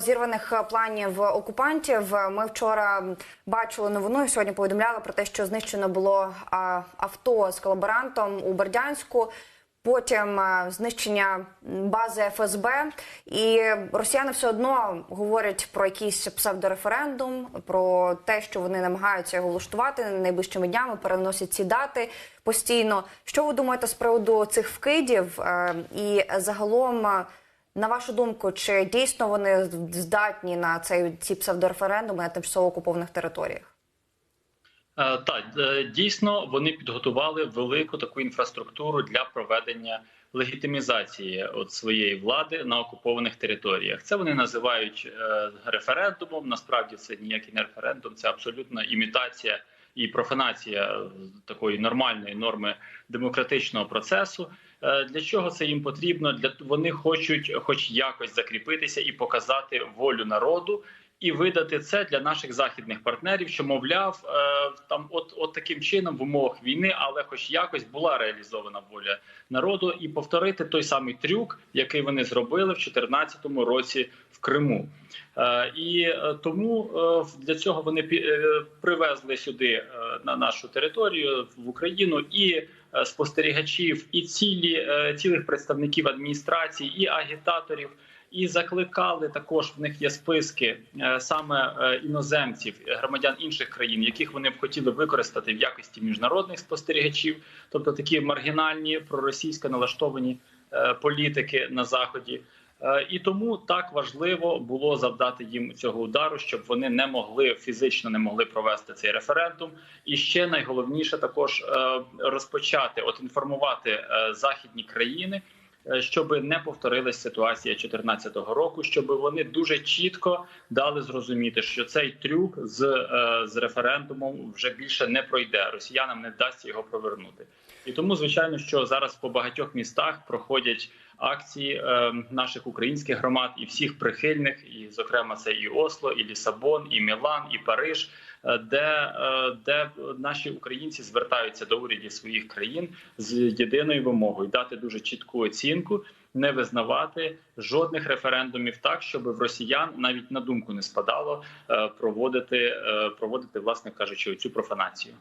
Зірваних е, планів окупантів Е, ми вчора бачили новину. і Сьогодні повідомляли про те, що знищено було авто з колаборантом у Бердянську. Потім е, знищення бази ФСБ, і росіяни все одно говорять про якийсь псевдореферендум, про те, що вони намагаються його влаштувати найближчими днями, переносять ці дати постійно. Що ви думаєте з приводу цих вкидів? І загалом, на вашу думку, чи дійсно вони здатні на цей ці псевдореферендуми на тимчасово окупованих територіях? Е, Так, е, дійсно вони підготували велику таку інфраструктуру для проведення легітимізації от своєї влади на окупованих територіях. Це вони називають е, референдумом. Насправді це ніякий не референдум, це абсолютна імітація і профанація такої нормальної норми демократичного процесу. Е, Для чого це їм потрібно? Для вони хочуть, хоч якось закріпитися і показати волю народу. І видати це для наших західних партнерів, що мовляв, е, там, от, от таким чином в умовах війни, але хоч якось була реалізована воля народу, і повторити той самий трюк, який вони зробили в 2014 році в Криму. Е, І е, тому для цього вони привезли сюди на нашу територію в Україну і е, спостерігачів, і цілі е, цілих представників адміністрації, і агітаторів. І закликали також в них є списки е, саме іноземців, громадян інших країн, яких вони б хотіли використати в якості міжнародних спостерігачів, тобто такі маргінальні проросійсько налаштовані політики на заході. Е, І тому так важливо було завдати їм цього удару, щоб вони не могли фізично не могли провести цей референдум. І ще найголовніше також е, розпочати от інформувати е, західні країни щоб не повторилась ситуація 2014 року, щоб вони дуже чітко дали зрозуміти, що цей трюк з, з референдумом вже більше не пройде. Росіянам не вдасться його провернути. І тому, звичайно, що зараз по багатьох містах проходять акції е, наших українських громад і всіх прихильних, і зокрема це і Осло, і Лісабон, і Мілан, і Париж, е, де, е, де наші українці звертаються до урядів своїх країн з єдиною вимогою дати дуже чітку оцінку, не визнавати жодних референдумів, так щоб в росіян навіть на думку не спадало проводити, проводити, власне кажучи, цю профанацію.